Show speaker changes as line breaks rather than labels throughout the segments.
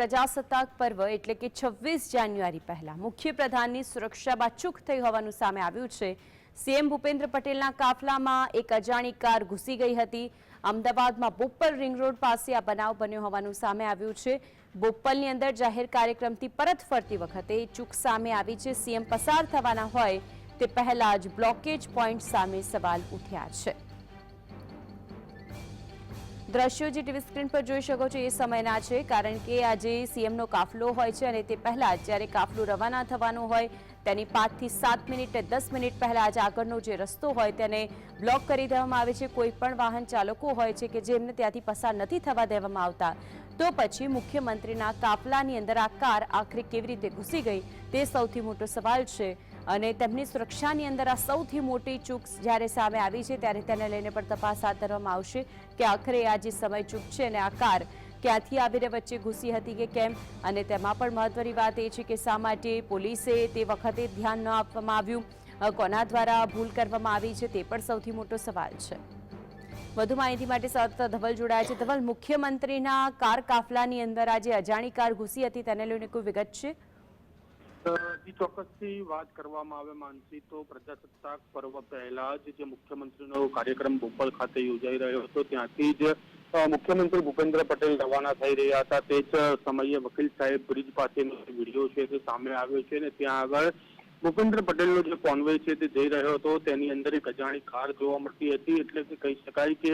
પ્રજાસત્તાક પર્વ એટલે કે છવ્વીસ જાન્યુઆરી પહેલા મુખ્યપ્રધાનની સુરક્ષામાં ચૂક થઈ હોવાનું સામે આવ્યું છે. સીએમ ભૂપેન્દ્ર પટેલના કાફલામાં એક અજાણી કાર ઘૂસી ગઈ હતી. અમદાવાદમાં બોપલ રિંગ રોડ પાસે આ બનાવ બન્યો હોવાનું સામે આવ્યું છે. બોપલની અંદર જાહેર કાર્યક્રમથી પરત ફરતી વખતે ચૂક સામે આવી છે. સીએમ પસાર થવાના હોય તે પહેલા જ બ્લોકેજ પોઈન્ટ સામે સવાલ ઉઠ્યા છે. દ્રશ્યો જે ટીવી સ્ક્રીન પર જોઈ શકો છો એ સમયના છે, કારણ કે આજે સીએમનો કાફલો હોય છે અને તે પહેલાં જ્યારે કાફલો રવાના થવાનો હોય, તેની પાંચથી સાત મિનિટ, દસ મિનિટ પહેલાં આજે આગળનો જે રસ્તો હોય તેને બ્લોક કરી દેવામાં આવે છે. કોઈ પણ વાહન ચાલકો હોય છે કે જેમને ત્યાંથી પસાર નથી થવા દેવામાં આવતા, તો પછી મુખ્યમંત્રીના કાફલાની અંદર આ કાર આખરે કેવી રીતે ઘૂસી ગઈ, તે સૌથી મોટો સવાલ છે. અને તેમની સુરક્ષાની અંદર આ સૌથી મોટી ચૂક જ્યારે સામે આવી છે, ત્યારે તેને લઈને પણ તપાસ હાથ ધરવામાં આવશે કે આખરે આ જે સમય ચૂક છે અને આ કાર ક્યાંથી આવીને વચ્ચે ઘૂસી હતી કે કેમ? અને તેમાં પણ મહત્વની વાત એ છે કે શા માટે પોલીસે તે વખતે ધ્યાન ન આપવામાં આવ્યું? કોના દ્વારા ભૂલ કરવામાં આવી છે તે પણ સૌથી મોટો સવાલ છે. વધુ માહિતી માટે સતત ધવલ જોડાયા છે. ધવલ, મુખ્યમંત્રીના કાર કાફલાની અંદર આજે અજાણી કાર ઘૂસી હતી, તેને લઈને કોઈ વિગત છે?
જી, ચોક્કસથી વાત કરવામાં આવે માનસી, તો પ્રજાસત્તાક પર્વ પહેલા જ જે મુખ્યમંત્રીનો કાર્યક્રમ બોપલ ખાતે યોજાઈ રહ્યો હતો, ત્યાંથી જ મુખ્યમંત્રી ભૂપેન્દ્ર પટેલ રવાના થઈ રહ્યા હતા. તે જ સમયે વકીલ સાહેબ બ્રિજ પાસેનો વીડિયો છે તે સામે આવ્યો છે ને ત્યાં આગળ ભૂપેન્દ્ર પટેલનો જે કોન્વે છે તે જઈ રહ્યો હતો, તેની અંદર એક અજાણી કાર જોવા મળતી હતી, એટલે કે કહી શકાય કે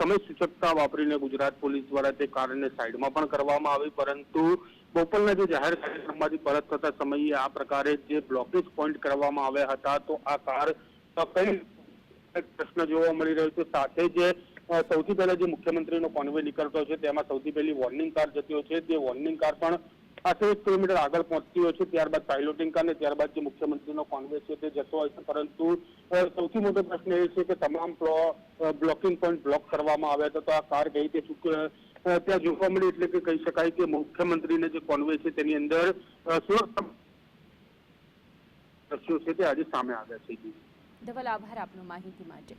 સમય સૂચકતા વાપરીને ગુજરાત પોલીસ દ્વારા તે કારને સાઈડમાં પણ કરવામાં આવી, પરંતુ બોપલના જે જાહેર કાર્યક્રમમાંથી પરત થતા સમયે આ પ્રકારે જે બ્લોકેજ પોઈન્ટ કરવામાં આવ્યા હતા, તો આ કાર કઈ પ્રશ્ન જોવા મળી રહ્યો છે? સાથે જે સૌથી પહેલા જે મુખ્યમંત્રીનો કોન્વે નીકળતો છે, તેમાં સૌથી પહેલી વોર્નિંગ કાર જતી હોય છે. તે વોર્નિંગ કાર પણ આશરે કિલોમીટર આગળ પહોંચતી હોય છે, ત્યારબાદ પાયલોટિંગ અને ત્યારબાદ જે મુખ્યમંત્રીનો કોન્વે છે તે જતો હોય છે. પરંતુ સૌથી મોટો પ્રશ્ન એ છે કે તમામ બ્લોકિંગ પોઈન્ટ બ્લોક કરવામાં આવ્યા હતા, તો આ કાર ગઈ તે ત્યાં જોવા મળી એટલે કે કહી શકાય કે મુખ્યમંત્રીને જે કોન્વે છે તેની અંદર દ્રશ્યો છે તે આજે સામે આવ્યા છે.
ધવલ, આભાર આપનો માહિતી માટે.